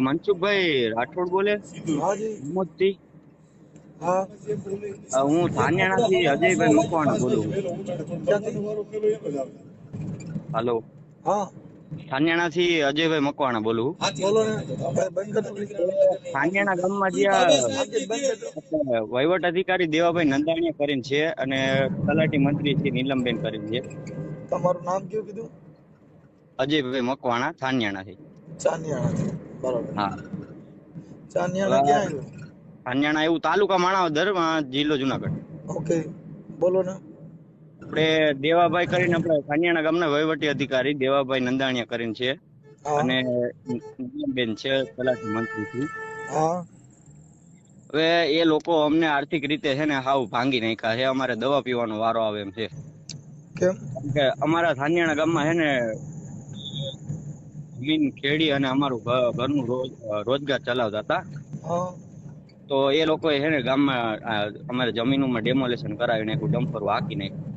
મનસુખભાઈ રાઠોડ બોલે? હા અ, હું અજયભાઈ મકવાણા બોલું. હાલો. થાનિયાણા થી અજયભાઈ મકવાણા બોલું. થાનિયાણા ગામમાં જ્યાં વહીવટ અધિકારી દેવાભાઈ નંદાણીયા કરીને છે અને તલાટી મંત્રી શ્રી નીલમબેન કરીને છે. તમારું નામ કયું કીધું? અજયભાઈ મકવાણા ધાન્યાણાથી ચાનિયાણા બરોબર. હા. ચાનિયાણા ક્યાં આવ્યું? ધાન્યાણા એવું તાલુકા માણાવદર જિલ્લો જુનાગઢ. ઓકે બોલો ને. આપણે દેવાભાઈ કરીને આપણે ધાન્યાણા ગામના વહીવટી અધિકારી દેવાભાઈ નંદાણીયા કરીને છે. અને બેન છે તલાટી મંત્રી શ્રી હવે એ લોકો અમને આર્થિક રીતે છે ને હાવ ભાંગી નાખ્યા છે. અમારે દવા પીવાનો વારો આવે એમ છે. કેમ કે અમારા ધાન્યાણા ગામમાં છે ને જમીન ખેડી અને અમારું ઘરનું રોજગાર ચલાવતા હતા. તો એ લોકો છે ને ગામમાં અમારે જમીનોમાં ડેમોલેશન કરાવી નાખ્યું ડમ્પર વાકી નાખ્યું.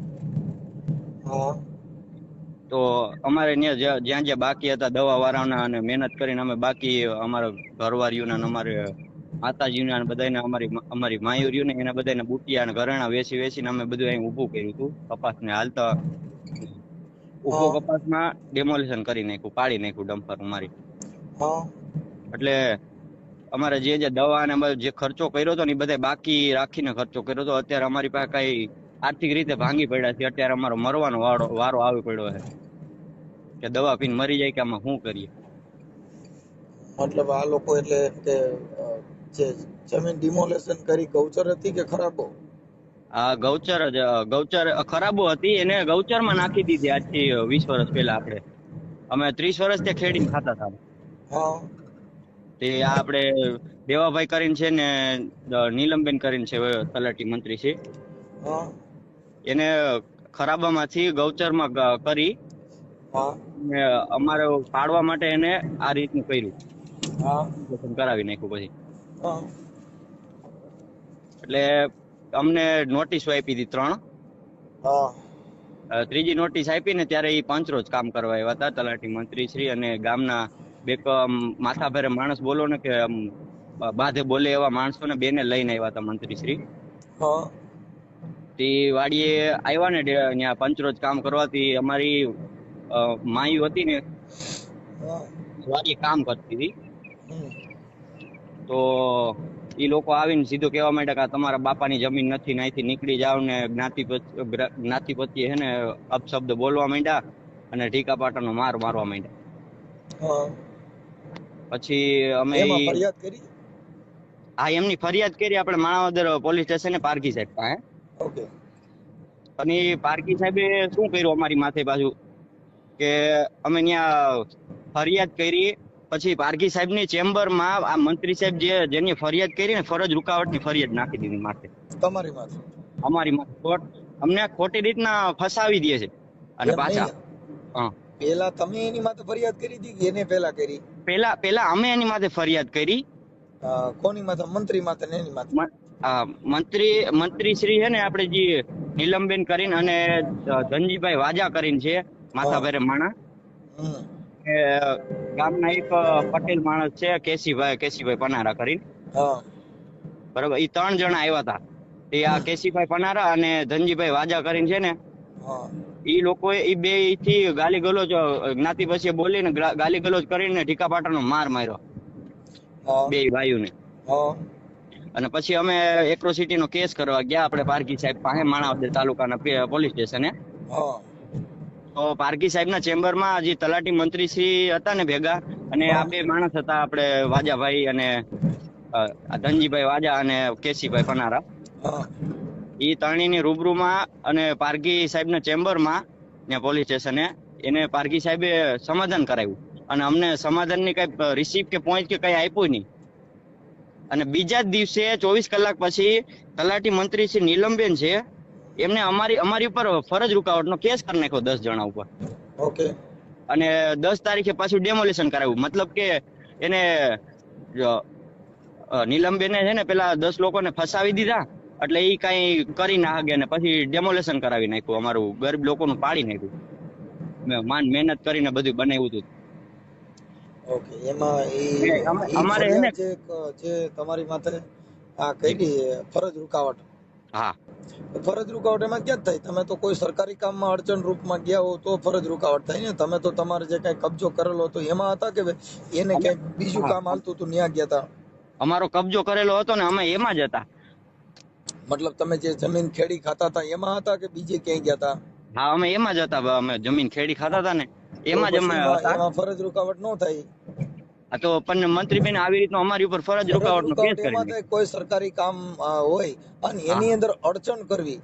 તો અમારે ત્યાં જ્યાં જ્યાં બાકી હતા દવા વાળાના અને મહેનત કરીને અમે બાકી અમારા ઘરવાળીઓના અમારે માતાજીના અને બધાને અમારી અમારી માયુરીઓને એના બધાને બુટિયા અને ઘરેણા વેચી વેચીને અમે બધું અહીં ઊભું કર્યું હતું. કપાસને હાલતા હા. કપાસમાં ડેમોલિશન કરી નાખ્યું પાડી નાખ્યું ડમ્પર મારી. એટલે અમારે જે જે દવા ને બધો જે ખર્ચો કર્યો હતો ને એ બધા બાકી રાખીને ખર્ચો કર્યો હતો. અત્યારે અમારી પાસે કઈ આર્થિક રીતે ભાંગી પડ્યા છે. અત્યારે અમારો મરવાનો વારો વારો આવી પડ્યો છે. કે દવા પીને મરી જાય કે આમાં શું કરીએ? મતલબ આ લોકો એટલે કે જે જમીન ડિમોલેશન કરી ગૌચર હતી કે ખરાબો? ગૌચર જ ગૌચર ખરાબો હતી એને ગૌચરમાં નાખી દીધી આજથી વીસ વર્ષ પહેલા આપણે. અમે ત્રીસ વર્ષ ત્યાં ખેડીને ખાતા હતા. તે આપણે દેવાભાઈ કરીને છે ને નીલમબેન કરીને છે તલાટી મંત્રી છે. એને ખરાબામાંથી ગૌચરમાં કરી. અમારે પાડવા માટે એને આ રીતનું કર્યું. કરાવી નાખ્યું પછી. એટલે અમને નોટિસ આપી હતી ત્રણ. ત્રીજી નોટિસ આપી ને ત્યારે એ પાંચરોજ કામ કરવા આવ્યા હતા તલાટી મંત્રી શ્રી અને ગામના બે માથા ભારે માણસ બોલો ને કે બાધે બોલે એવા માણસોને બેને લઈને આવ્યા હતા મંત્રી શ્રી. તે વાડીએ આવ્યા ને ત્યાં પંચરોજ કામ કરવાથી અમારી માયુ હતી ને વાડીએ કામ કરતી હતી. તો એ લોકો આવીને સીધું કહેવા માંડ્યા કે તમારા બાપાની જમીન નથી ને અહીંથી નીકળી જાવ ને જ્ઞાતિ પત- ગ્ર- જ્ઞાતિ પ્રત્યે હે ને અપશબ્દ બોલવા માંડ્યા અને ઢીકા પાટાનો માર મારવા માંડ્યા. પછી અમે ફરિયાદ કરી? હા એમની ફરિયાદ કરી આપણે માણાવદર પોલીસ સ્ટેશને પારકી સાહેબ પાસે. ઓકે. અને પારકી સાહેબે શું કર્યું અમારી માથે બાજુ? કે અમે ત્યાં ફરિયાદ કરી પછી પારકી ચેમ્બરમાં આ મંત્રી સાહેબ જે જેની ફરિયાદ કરી ને ફરજ રૂકાવટની ફરિયાદ નાખી દીધી માથે. તમારી માથે અમારી માથે. કોર્ટ અમને ખોટી રીતના ફસાવી દે છે. અને પાછા હા. પેલા તમે એની માથે ફરિયાદ કરી હતી કે એને પેલા કરી? પેલા પેલા અમે એની માથે ફરિયાદ કરી. કોની માથે? મંત્રી માથે ને એની માથે? મંત્રી મંત્રી શ્રી છે ને આપણે જે નીલમબેન કરીને અને ધનજીભાઈ વાજા કરીને છે માથા હા. માણા ગામના એક પટેલ માણસ છે કેસીભાઈ કેસીભાઈ પનારા કરીને. બરાબર એ ત્રણ જણા આવ્યા હતા એ આ કેસીભાઈ પનારા અને ધનજીભાઈ વાજા કરીને છે ને એ લોકો એ બેથી ગાલી ગલોજ જ્ઞાતિ પછી બોલીને ગાલી ગલોજ કરીને ઢીકા પાટાનો માર માર્યો. બે ભાઈઓને. અને પછી અમે એક્રોસિટી નો કેસ કરવા ગયા આપણે પારકી સાહેબ પાસે માણાવદર તાલુકાના પોલીસ સ્ટેશને. તો પારકી સાહેબના ચેમ્બરમાં જે તલાટી મંત્રી શ્રી હતા ને ભેગા અને આ બે માણસ હતા આપણે વાજાભાઈ અને ધનજીભાઈ વાજા અને કેસીભાઈ પનારા. ઈ ત્રણેયની રૂબરૂમાં અને પારકી સાહેબના ચેમ્બરમાં ને પોલીસ સ્ટેશને એને પારકી સાહેબે સમાધાન કરાવ્યું. અને અમને સમાધાનની કઈ રિસીપ કે પોઈન્ટ કે કઈ આપ્યું નહીં. અને બીજા જ દિવસે ચોવીસ કલાક પછી તલાટી મંત્રી શ્રી નીલમબેન છે એમને અમારી અમારી ઉપર ફરજ રૂકાવટનો કેસ કરી નાખ્યો દસ જણા ઉપર. ઓકે. અને દસ તારીખે પાછું ડેમોલેશન કરાવ્યું. મતલબ કે એને નીલમબેને છે ને પેલા દસ લોકોને ફસાવી દીધા એટલે એ કઈ કરી ના હગે ને પછી ડેમોલેશન કરાવી નાખ્યું અમારું ગરીબ લોકોનું પાડી નાખ્યું. મેં માન મહેનત કરીને બધું બનાવ્યું હતું. ઓકે એમાં અમારે છે ને જે તમારી માથે આ કઈ ફરજ રૂકાવટ? હા. ફરજ રૂકાવટ એમાં ક્યાં થાય? તમે તો કોઈ સરકારી કામમાં અડચણ રૂપમાં ગયા હો તો ફરજ રૂકાવટ થાય ને. તમે તો તમારે જે કઈ કબજો કરેલો હતો એમાં હતા કે એને ક્યાંક બીજું કામ હાલતું હતું ત્યાં ગયા હતા અમારો કબજો કરેલો હતો ને અમે એમાં જ હતા. મતલબ તમે જે જમીન ખેડી ખાતા હતા એમાં હતા કે બીજે ક્યાંય ગયા હતા હા અમે એમાં જ હતા અમે જમીન ખેડી ખાતા હતા ને એમાં જ અમે એમાં- હતા. ફરજ રૂકાવટ ન થાય તો પણ મંત્રીબેન આવી રીતનો અમારી ઉપર ફરજ રૂકાવટનો કેસ કરી કોઈ સરકારી કામ હોય. અને એની અંદર અડચણ કરવી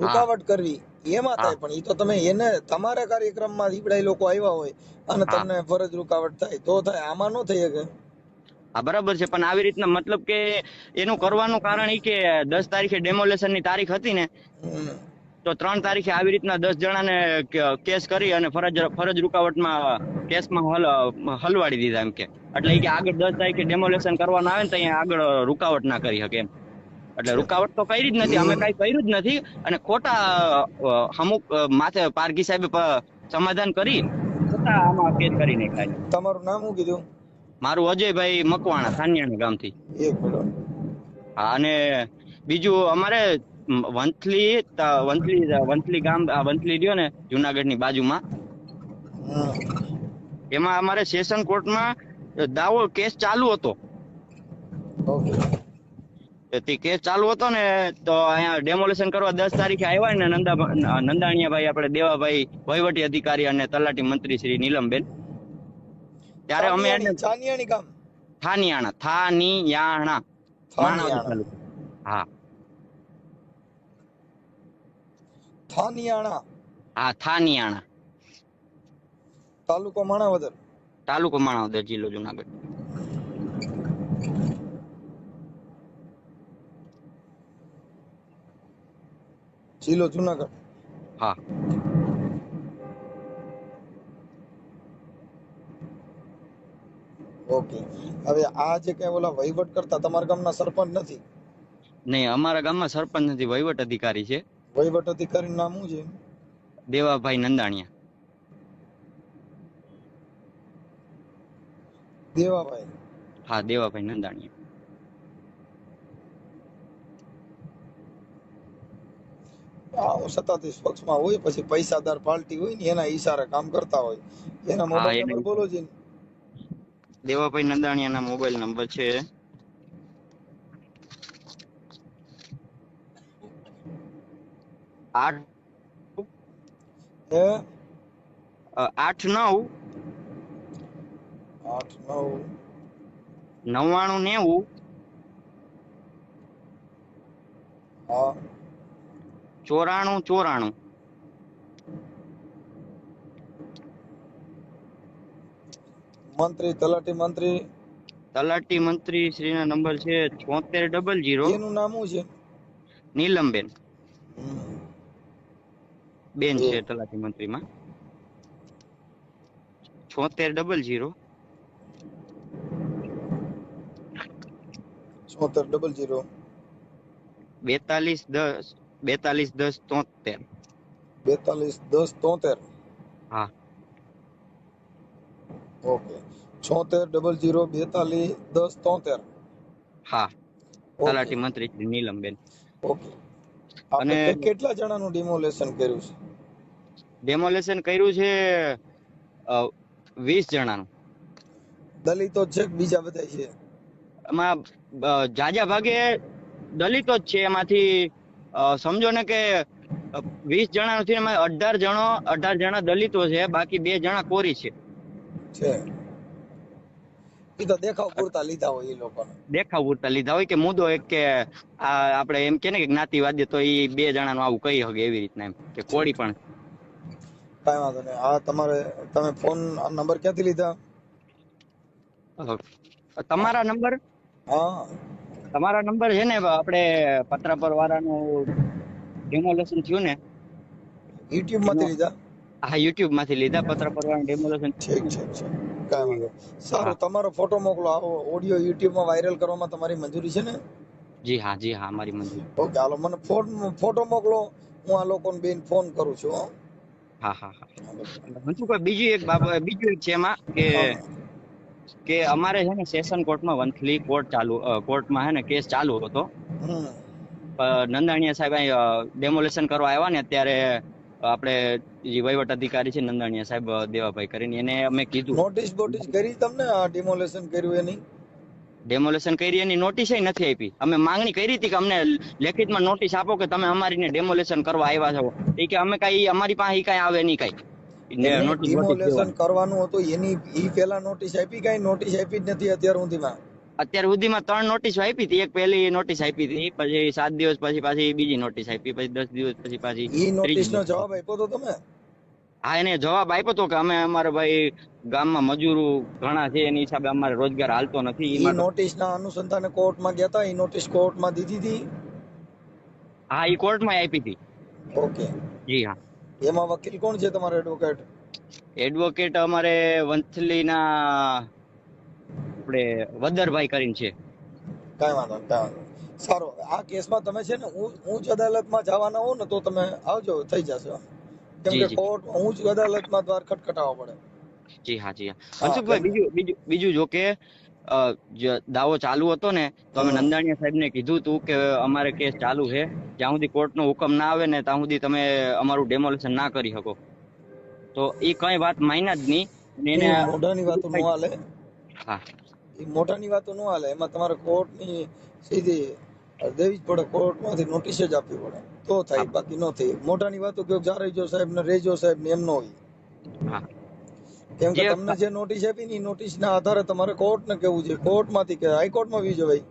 રૂકાવટ કરવી એમાં થાય. પણ એ તો તમે એને તમારા કાર્યક્રમમાં દીપડાઈ લોકો આવ્યા હોય અને. તમને ફરજ રૂકાવટ થાય તો થાય. આમાં ન થઈ શકે. હા બરાબર છે. પણ આવી રીતના મતલબ કે એનું કરવાનું કારણ એ કે દસ તારીખે ડેમોલેશનની તારીખ હતી ને તો ત્રણ તારીખે આવી રીતના દસ જણાને કેસ કરી અને ફરજ ફરજ રૂકાવટમાં કેસમાં હલ હલવાડી દીધા એમ કે. એટલે કે આગળ દસ તારીખે ડેમોલેશન કરવાનું આવે ને તો અહીંયા આગળ રૂકાવટ ના કરી શકે એમ. એટલે રૂકાવટ તો કરી જ નથી અમે કઈ કર્યું જ નથી. અને ખોટા અમુક માથે પારગી સાહેબ સમાધાન કરી. ખોટા આમાં કેસ કરી નાખ્યા તમારું નામ શું કીધું? મારું અજયભાઈ મકવાણા સાનિયાણા ગામથી. હા અને બીજું અમારે વંથલી વંથલી વંથલી ગામ વંથલી રહ્યો ને જુનાગઢની બાજુમાં. એમાં અમારે સેશન કોર્ટમાં દાવો કેસ ચાલુ હતો. તે કેસ ચાલુ હતો ને તો અહીંયા ડેમોલેશન કરવા દસ તારીખે આવ્યા ને નંદા નંદાણીયાભાઈ આપણે દેવાભાઈ વહીવટી અધિકારી અને તલાટી મંત્રી શ્રી નીલમબેન. ત્યારે અમે એને ચાનિયાણી ગામ? થાનિયાણા થાનિયાણા થાનિયાણા. હા. થાનિયાણા. હા થાનિયાણા. તાલુકો માણાવદર. તાલુકો માણાવદર જિલ્લો જુનાગઢ. જિલ્લો જુનાગઢ? હા. ઓકે. હવે આ જે કઈ ઓલા વહીવટ કરતા તમારા ગામના સરપંચ નથી? નહીં અમારા ગામમાં સરપંચ નથી વહીવટ અધિકારી છે. વહીવટ અધિકારી નામ શું છે? દેવાભાઈ નંદાણીયા. દેવાભાઈ. હા દેવાભાઈ નંદાણીયા આ સત્તાધીશ પક્ષમાં હોય પછી પૈસાદાર પાર્ટી હોય ને એના ઈશારે કામ કરતા હોય. એના મોબાઈલ નંબર બોલો જી. દેવાભાઈ નંદાણીયાના મોબાઈલ નંબર છે. આઠ આઠ નવ આઠ નવ નવ્વાણું નેવું. હા. ચોરાણું ચોરાણું. મંત્રી તલાટી મંત્રી. તલાટી મંત્રી શ્રીના નંબર છે છોતેર ડબલ જીરો. એનું નામ શું છે? નીલમબેન. બેન છે તલાટી મંત્રીમાં. છોતેર ડબલ જીરો. છોતેર ડબલ જીરો બેતાલીસ દસ બેતાલીસ દસ તોતેર. બેતાલીસ દસ તોતેર. હા. ઓકે. છોતેર ડબલ જીરો બેતાલીસ દસ તોતેર. હા. તલાટી મંત્રી નીલમબેન. ઓકે. અને- કેટલા જણાનું ડિમોલેશન કર્યું છે? ડેમોલેશન કર્યું છે વીસ જણાનું. દલિતો છે બીજા બધા છે? એમાં જાજા ભાગે દલિતો જ છે એમાંથી. સમજો ને કે વીસ જણા નથી એમાં અઢાર જણો અઢાર જણા દલિતો છે બાકી બે જણા કોરી છે. છે. એ તો દેખાવ પૂરતા લીધા હોય એ લોકોને. દેખાવ પૂરતા લીધા હોય કે મુદ્દો એક કે આ આપણે એમ કે ને કે જ્ઞાતિવાદી તો એ બે જણાનું આવું કહી શકે એવી રીતના એમ કે કોળી પણ. કાંઈ વાંધો નહીં. આ તમારે તમે ફોન નંબર ક્યાંથી લીધા? તમારા નંબર? હા. તમારા નંબર છે ને આપણે પત્રાપર વાળાનું ડેમોલેશન થયું ને? યુટ્યુબમાંથી લીધા? હા યુટ્યુબમાંથી લીધા પત્રાપર વાળાનું ડેમોલેશન ઠીક ઠીક છે. કાંઈ વાંધો સારું તમારો ફોટો મોકલો. આવો ઓડિયો યુટ્યુબમાં વાયરલ કરવામાં તમારી મંજૂરી છે ને? જી હા જી હા મારી મંજૂરી. ઓકે હાલો મને ફોન ફોટો મોકલો. હું આ લોકોને બેન ફોન કરું છું હો. હા હા બીજું એક બાબત બીજું એક છે એમાં કે કે અમારે છે ને સેશન કોર્ટમાં વંથલી કોર્ટ ચાલુ કોર્ટમાં છે ને કેસ ચાલુ હતો. નંદાણીયા સાહેબ અહીં ડેમોલેશન કરવા આવ્યા ને ત્યારે આપણે જે વહીવટ અધિકારી છે નંદાણીયા સાહેબ દેવાભાઈ કરીને એને અમે કીધું. નોટિસ બોટિસ કરી તમને આ ડેમોલેશન કર્યું એની? ડેમોલેશન કરી એની નોટિસ નથી આપી. અમે માંગણી કરી હતી કે અમને લેખિતમાં નોટિસ આપો કે તમે અમારીને ડેમોલેશન કરવા આવ્યા છો. એ કે અમે કઈ અમારી પાસે કઈ આવે નહીં કઈ. નોટિસ ડિમોલેશન કરવાનું હતું. એની ઈ પેલા નોટિસ આપી કઈ? નોટિસ આપી જ નથી અત્યાર સુધીમાં. અત્યાર સુધીમાં ત્રણ નોટિસ આપી હતી. એક પહેલી નોટિસ આપી હતી. પછી સાત દિવસ પછી પાછી બીજી નોટિસ આપી. પછી દસ દિવસ પછી પાછી ઈ નોટિસ નો જવાબ આપ્યો તો તમે? હા એને જવાબ આપ્યો તો કે અમે અમારે ભાઈ ગામમાં મજૂરો ઘણા છે. એની હિસાબે અમારે રોજગાર હાલતો નથી. ઈ નોટિસ ના અનુસંધાને કોર્ટમાં ગયા હતા ઈ નોટિસ કોર્ટમાં દીધી હતી હા ઈ કોર્ટમાં આપી હતી. ઓકે જી હા. એમાં વકીલ કોણ છે તમારો એડવોકેટ એડવોકેટ અમારે વંથલીના આપણે વદરભાઈ કરીને છે. કાંઈ વાંધો નહીં, કાંઈ વાંધો સારું આ કેસમાં તમે છે ને ઉચ્ચ અદાલતમાં જવાના હો ને તો તમે આવજો થઈ જશે. કેમ કે કોર્ટ ઉચ્ચ અદાલતમાં દ્વાર ખટખટાવવા પડે. જી હા જી હા. હા, બીજું બીજું બીજું જો કે દાવો ચાલુ હતો ને તો અમે. નંદાણીયા સાહેબને કીધું હતું કે અમારે કેસ ચાલુ છે. જ્યાં સુધી કોર્ટનો હુકમ ના આવે ને ત્યાં સુધી તમે અમારું ડેમોલેશન ના કરી શકો. તો એ કઈ વાત માન્યા જ નહીં. એને મોઢાની વાતો નો હાલે. હા. એ મોઢાની વાતો નો હાલે. એમાં તમારે કોર્ટની સીધી દેવી જ પડે કોર્ટમાંથી નોટિસ જ આપવી પડે. તો થાય બાકી નો થાય. મોઢાની વાતો કે જારેજો સાહેબ ને રેજો સાહેબ ને એમ નો હોય. હા. કેમ કે તમને જે નોટિસ આપી ને નોટિસ ના આધારે તમારે કોર્ટ ને કેવું છે? કોર્ટમાંથી કે હાઈકોર્ટમાં વી જવાય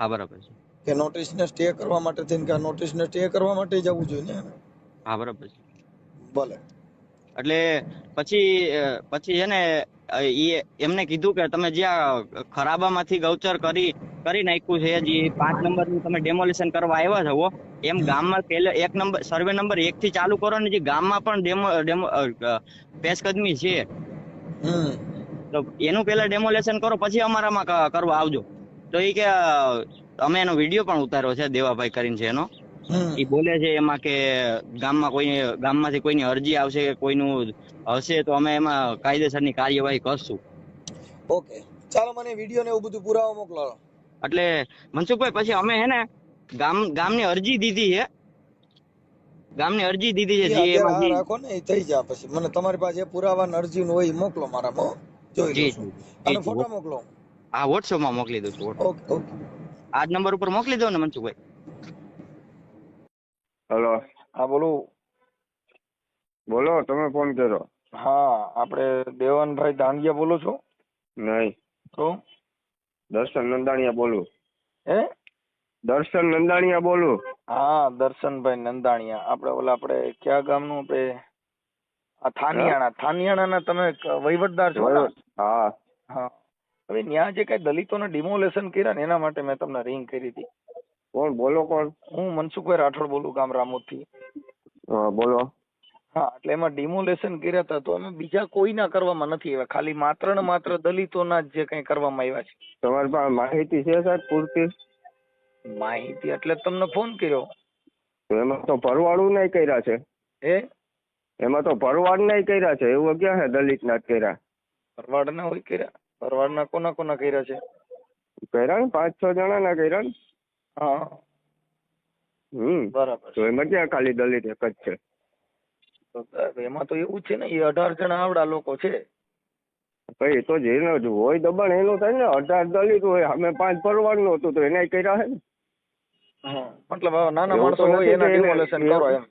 હા બરાબર છે. કે નોટિસ ને સ્ટે કરવા માટે થઈને કે નોટિસ ને સ્ટે કરવા માટે જવું જોઈએ ને હા બરાબર છે. ભલે. એટલે પછી પછી છે ને એમને કીધું કે તમે જ્યાં ખરાબામાંથી ગૌચર કરી કરી નાખ્યું છે જે પાંચ નંબરનું તમે ડેમોલિશન કરવા આવ્યા છો એમ ગામમાં પહેલા એક નંબર સર્વે નંબર એક થી ચાલુ કરો ને જે ગામમાં પણ ડેમો ડેમો પેશકદમી છે તો એનું પેલા ડેમોલેશન કરો પછી અમારામાં કરવા આવજો. તો એ કે અમે એનો વીડિયો પણ ઉતાર્યો છે દેવાભાઈ કરીને છે એનો. એ બોલે છે એમાં કે ગામમાં કોઈ ગામમાંથી કોઈની અરજી આવશે કે કોઈનું હશે તો અમે એમાં કાયદેસરની કાર્યવાહી કરશું. ઓકે ચાલો મને વીડિયો ને એવું બધું પુરાવા મોકલો. એટલે મનસુખભાઈ પછી અમે હે ને ગામ ગામની અરજી દીધી છે. ગામની અરજી દીધી છે જે એમાં રાખો ને એ થઈ જાય પછી. મને તમારી પાસે પુરાવા ને અરજી નું હોય ઈ મોકલો મારામાં જોઈ જી લઉં અને ફોટો મોકલો. હા WhatsApp માં મોકલી દઉં છું ઓકે ઓકે. આ નંબર ઉપર મોકલી દો ને મનસુખભાઈ. હલો. હા બોલો. બોલો તમે ફોન કર્યો. હા આપણે દેવાનભાઈ દાંડિયા બોલો છો? નહીં. તો? દર્શન નંદાણીયા બોલું. હે? દર્શન નંદાણીયા બોલું. હા દર્શનભાઈ નંદાણીયા. આપણે ઓલા આપણે કયા ગામનું આપણે? આ થાનિયાણા. થાનિયાણાના તમે વહીવટદાર છો ને? હા. હા. હવે ત્યાં જે કઈ દલિતોને ડિમોલેશન કર્યા ને એના માટે મેં તમને રિંગ કરી હતી. કોણ? બોલો કોણ? હું મનસુખભાઈ રાઠોડ બોલું ગામ રામોદથી. હા બોલો. હા એટલે એમાં ડિમોલેશન કર્યા હતા તો અમે બીજા કોઈના કરવામાં નથી આવ્યા. ખાલી માત્ર ને માત્ર દલિતોના જ જે કઈ કરવામાં આવ્યા છે. તમારી પાસે માહિતી છે સાહેબ પૂરતી? માહિતી એટલે તમને ફોન કર્યો. તો એમાં તો ભરવાડું નહીં કર્યા છે. એ એમાં તો ભરવાડ નહીં કર્યા છે. એવું ક્યાં છે દલિત ના કર્યા? કર્યા ભરવાડના હોય કર્યા? ભરવાડના કોના કોના કર્યા છે? કર્યા ને પાંચ છ જણા ના કર્યા ને. હા. હમ. બરાબર. તો એમાં ક્યાં ખાલી દલિત એક જ છે? તો એમાં તો એવું છે ને એ અઢાર જણા આવડા લોકો છે. ભાઈ તો જેનો જ હોય દબાણ એનું થાય ને અઢાર દલિત હોય અમે પાંચ ભરવાડનું હતું તો એને કર્યા છે ને? હા. મતલબ નાના માણસો હોય એના ડિમોલેશન કરો એમ.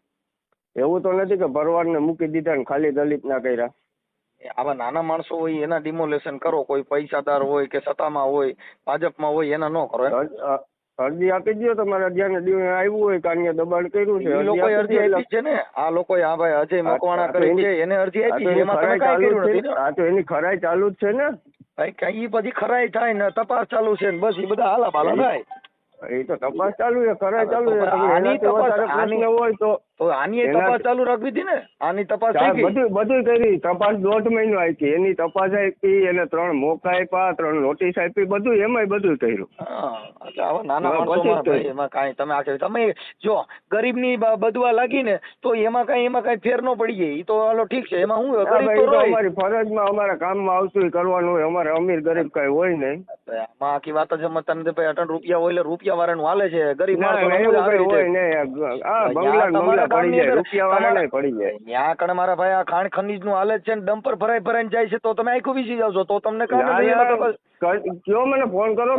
એવું તો નથી કે ભરવાડ ને મૂકી દીધા ને ખાલી દલિત ના કર્યા. આવા નાના માણસો હોય એના ડિમોલેશન કરો કોઈ પૈસાદાર હોય કે સત્તામાં હોય ભાજપમાં હોય એના ન કરો અરજી આપી દો તમારા ધ્યાને દિવસે આવ્યું હોય કે અન્ય દબાણ કર્યું છે લોકોએ અરજી આપી છે ને. આ લોકોએ આ ભાઈ અજય મકવાણા કરી છે એને અરજી આપી છે. એમાં તમે કાંઈ કર્યું નથી આ તો એની ખરાઈ ચાલુ જ છે ને. ભાઈ કઈ બધી પછી ખરાઈ થાય ને તપાસ ચાલુ છે ને બસ એ બધા હાલા બાલા થાય. એ તો તપાસ ચાલુ છે ચાલુ છે. આની તપાસ- આની- હોય તો તો આની તપાસ ચાલુ રાખવી હતી ને? આની તપાસ થઈ બધું બધું કરી. તપાસ દોઢ મહિનો આપી એની તપાસ આપી એને ત્રણ મોકા આપ્યા ત્રણ નોટિસ આપી બધું એમાંય બધું કર્યું. એટલે નાના એમાં કાંઈ તમે આખે તમે જો ગરીબની ની બદવા લાગી ને તો એમાં કાંઈ એમાં કાંઈ ફેર ન પડી જાય. એ તો હાલો ઠીક છે. એમાં હું ગરીબ તો અમારી ફરજમાં અમારા કામમાં આવતું કરવાનું હોય. અમારે અમીર ગરીબ કઈ હોય નહીં. આમાં આખી વાત જ એમાં તને ભાઈ અટન રૂપિયા હોય એટલે રૂપિયા વાળાનું હાલે છે. ગરીબ ત્યાં બંગલા બંગલા પડી જાય રૂપિયા વાળા પડી જાય. ત્યાં કણે મારા ભાઈ આ ખાણ ખનીજનું હાલે છે ને ડમ્પર ભરાઈ ભરાઈને જાય છે તો તમે આખું વીસી જાવ છો તો તમને કયો મને ફોન કરો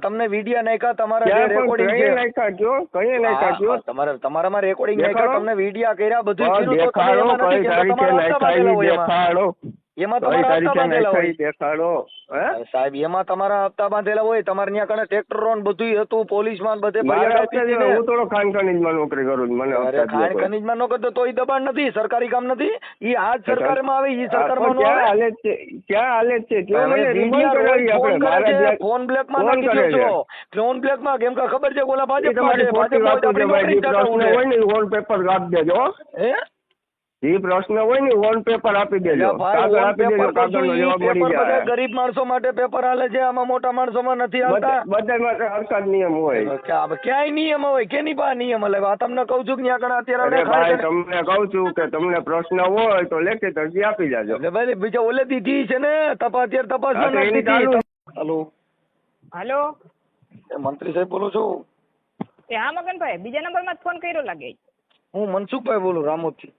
તમને વિડિયા નાખ્યા તમારા રેકોર્ડિંગ તમારે તમારામાં રેકોર્ડિંગ. નાખ્યા તમને વિડિયા કર્યા બધું તો એમાં તમારા હપ્તા બાંધેલા હોય. દેખાડો સાહેબ એમાં તમારા હપ્તા બાંધેલા હોય તમારે ત્યાં કણે ટ્રેક્ટરો ને બધું હતું પોલીસમાં બધે. હું થોડો ખાન ખનીજમાં નોકરી કરું મને ખાણ. ખનીજમાં નો કરતો એ દબાણ નથી સરકારી કામ નથી ઈ આજ તો સરકારમાં આવે એ સરકારમાં ક્યાં હાલે છે ક્યાં હાલે છે ફોન બ્લેકમાં છે ફોન નાખી છે. ફોન બ્લેકમાં કેમ કે ખબર છે ઓલા એ ખોટી ભાજપમાં હોય તો ને દેજો હો. જે પ્રશ્ન હોય ને ઓન પેપર આપી દેજો. કાગળ આપી દેજો કાગળ નો જવાબ મળી જાય. ગરીબ માણસો માટે પેપર હાલે છે આમાં મોટા માણસોમાં નથી આવતા બધા માટે સરકાર નિયમ હોય. ક્યાંય નિયમ હોય કેની પાસે નિયમ હલે? આ તમને કહું છું કે ત્યાં અત્યારે ભાઈ તમને કહું છું કે તમને પ્રશ્ન હોય તો લેખિત અરજી આપી જાજો એટલે ભાઈ બીજો ઓલે દીધી છે ને તપાસ અત્યારે તપાસ હેલો. હલો. મંત્રી સાહેબ બોલો છો. એ હા મગનભાઈ બીજા નંબરમાં ફોન કર્યો લાગે હું મનસુખભાઈ બોલું રામોદથી.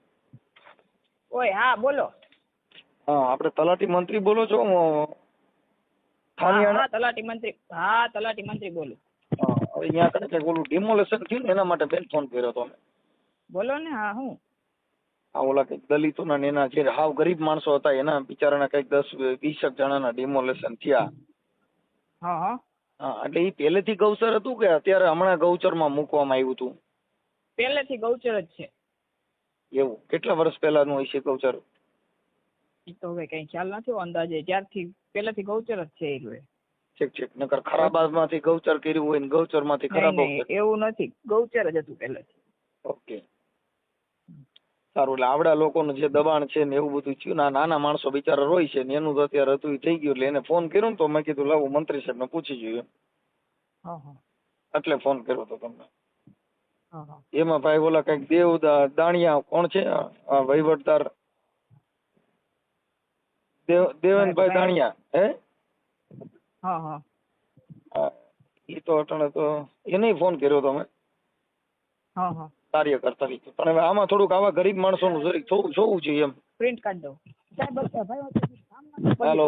ઓય હા બોલો. હા આપણે તલાટી મંત્રી બોલો છો હા થાનિયાના? તલાટી મંત્રી હા તલાટી મંત્રી બોલું. હા, હવે અહીંયા કને કંઈક ઓલું ડિમોલેશન થયું ને એના માટે બેન ફોન કર્યો હતો અમે. બોલો ને હા હું? આ ઓલા કંઈક દલિતોના ને એના જે હાવ ગરીબ માણસો હતા એના બિચારાના કંઈક દસ વીસેક જણાના ડિમોલેશન થયા. હા હા. હા એટલે એ પહેલેથી ગૌચર હતું કે અત્યારે હમણાં ગૌચરમાં મૂકવામાં આવ્યું હતું? પહેલેથી ગૌચર જ છે. એવું? કેટલા વર્ષ પહેલાનું હશે ગૌચર ઈ તો હવે કઈ ખ્યાલ નથી અંદાજે ત્યારથી પહેલાથી ગૌચર જ છે એ. ઠીક ઠીક. નકર ખરાબામાંથી ગૌચર કર્યું હોય ને ગૌચરમાંથી ખરાબ એવું નથી. ગૌચર જ હતું પહેલાથી. ઓકે. સારું એટલે આવડા લોકોનું જે દબાણ છે ને એવું બધું થયું ના નાના માણસો બિચારા રોય છે ને એનું તો અત્યારે હતું થઈ ગયું એટલે એને ફોન કર્યો ને તો મેં કીધું લાવું મંત્રી સાહેબને પૂછી જોઈએ હા હા. એટલે ફોન કર્યો તો તમને. એમાં ભાઈ ઓલા કંઈક દેવ દાણિયા કોણ છે? વહીવટદાર દેવ દેવેનભાઈ દાણિયા હે? હા હા. ઈ તો અટાણે તો એને ફોન કર્યો તો મેં હા હા. કાર્યકર તરીકે પણ હવે આમાં થોડુંક આવા ગરીબ માણસોનું જરીક જોવું જોવું જોઈએ એમ. પ્રિન્ટ કાઢ સાહેબ ભાઈ હાલો.